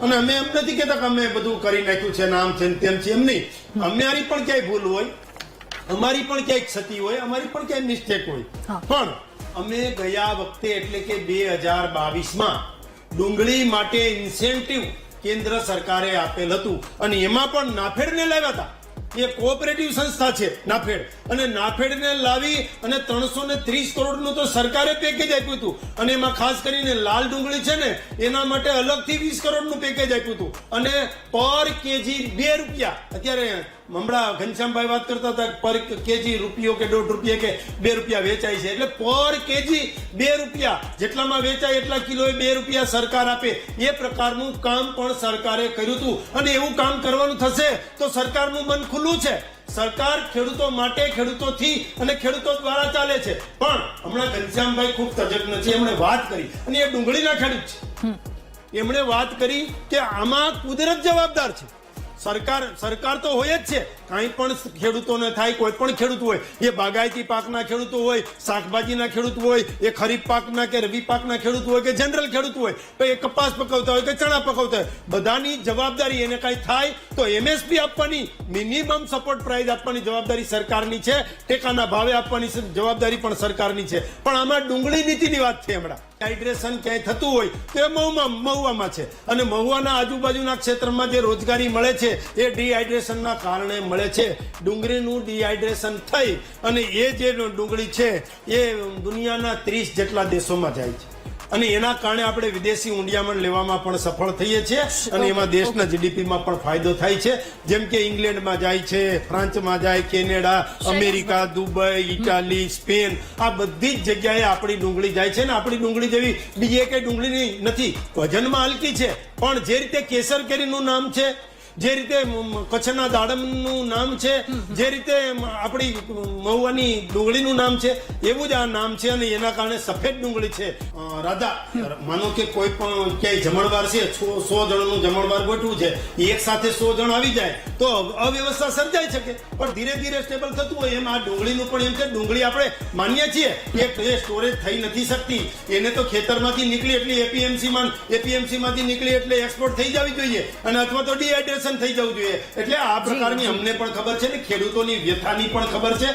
અને અમે એમ નથી કેતા કે અમે બધું કરી નાખ્યું છે નામ છે તેમ છે એમ નહીં. અમારી પણ ક્યાંય ભૂલ હોય અમારી પણ ક્યાંય ક્ષતિ હોય અમારી પણ ક્યાંય મિસ્ટેક હોય. પણ અમે ગયા વખતે એટલે કે બે હજાર બાવીસમાં ડુંગળી માટે ઇન્સેન્ટિવ કેન્દ્ર સરકારે આપેલ હતું. અને એમાં પણ નાફેડને લાવ્યા હતા. એ કોઓપરેટિવ સંસ્થા છે, નાફેડ. અને નાફેડને લાવી અને ત્રણસો ને ત્રીસ કરોડનું તો સરકારે પેકેજ આપ્યું હતું. અને એમાં ખાસ કરીને લાલ ડુંગળી છે ને, એના માટે અલગથી વીસ કરોડનું પેકેજ આપ્યું હતું. અને પર કેજી બે રૂપિયા. અત્યારે હમણાં ઘનશ્યામભાઈ વાત કરતા હતા પર કેજી રૂપિયો કે દોઢ રૂપિયા કે બે રૂપિયા વેચાય છે. એટલે પર કેજી બે રૂપિયા જેટલામાં વેચાય એટલા કિલોએ બે રૂપિયા સરકાર આપે. એ પ્રકારનું કામ પણ સરકારે કર્યું હતું. અને એવું કામ કરવાનું થશે તો સરકારનું મન ખુલ્લું છે. સરકાર ખેડૂતો માટે ખેડૂતોથી અને ખેડૂતો દ્વારા ચાલે છે. પણ હમણાં ઘનશ્યામભાઈ ખૂબ તજજ્ઞ છે એમણે વાત કરી. અને એ ડુંગળીના ખેડૂત છે. એમણે વાત કરી કે આમાં કુદરત જવાબદાર છે. સરકાર સરકાર તો હોય જ છે. કાંઈ પણ ખેડૂતોને થાય, કોઈ પણ ખેડૂત હોય. એ બાગાયતી પાકના ખેડૂતો હોય, શાકભાજીના ખેડૂત હોય, એ ખરીફ પાકના કે રવિ પાકના ખેડૂત હોય કે જનરલ ખેડૂત હોય, તો એ કપાસ પકવતા હોય કે ચણા પકવતા હોય. બધાની જવાબદારી એને કાંઈ થાય તો એમએસપી આપવાની, મિનિમમ સપોર્ટ પ્રાઇસ આપવાની જવાબદારી સરકારની છે. ટેકાના ભાવે આપવાની જવાબદારી પણ સરકારની છે. પણ આમાં ડુંગળી નીતિની વાત છે હમણાં. હાઇડ્રેશન ક્યાંય થતું હોય તો એ મહુમાં મહુવામાં છે. અને મહુવાના આજુબાજુના ક્ષેત્રમાં જે રોજગારી મળે છે, એ ડિહાઇડ્રેશનના કારણે મળે છે. ડુંગળીનું ડિહાઇડ્રેશન થઈ અને એ જે ડુંગળી છે, એ દુનિયાના ત્રીસ જેટલા દેશોમાં જાય છે. અને એના કારણે આપણે વિદેશી ઊંડિયામણ લેવામાં પણ સફળ થઈએ છીએ અને એમાં દેશના જીડીપીમાં પણ ફાયદો થાય છે. જેમ કે ઇંગ્લેન્ડમાં જાય છે, ફ્રાન્સમાં જાય, Canada, America, Dubai, Italy, Spain, આ બધી જ જગ્યાએ આપણી ડુંગળી જાય છે ને આપણી ડુંગળી જેવી બીજી કઈ ડુંગળીની નથી. વજનમાં હલકી છે, પણ જે રીતે કેસર કેરીનું નામ છે જે રીતે કચ્છના દાડમનું નામ છે, જે રીતે આપણી મહુવાની ડુંગળીનું નામ છે, એવું જ આ નામ છે અને એના કારણે સફેદ ડુંગળી છે. રાધા, માનો કે કોઈ પણ ક્યાંય જમણવાર છે, સો જણનું જમણવાર ગોઠવું છે એક સાથે સો જણ આવી જાય, તો અવ્યવસ્થા સર્જાઈ શકે. પણ ધીરે ધીરે સ્ટેબલ થતું હોય એમ આ ડુંગળીનું પણ એમ છે, ડુંગળી આપણે માનીએ છીએ કે એ સ્ટોરેજ થઈ નથી શકતી. એને તો ખેતરમાંથી નીકળી એટલે એપીએમસી માં એપીએમસી માંથી નીકળી એટલે એક્સપોર્ટ થઈ જવી જોઈએ. અને અથવા તો ડિહાઇડ્રેશન થઈ જવું જોઈએ. એટલે આ પ્રકારની અમને પણ ખબર છે ને ખેડૂતોની વ્યથાની પણ ખબર છે.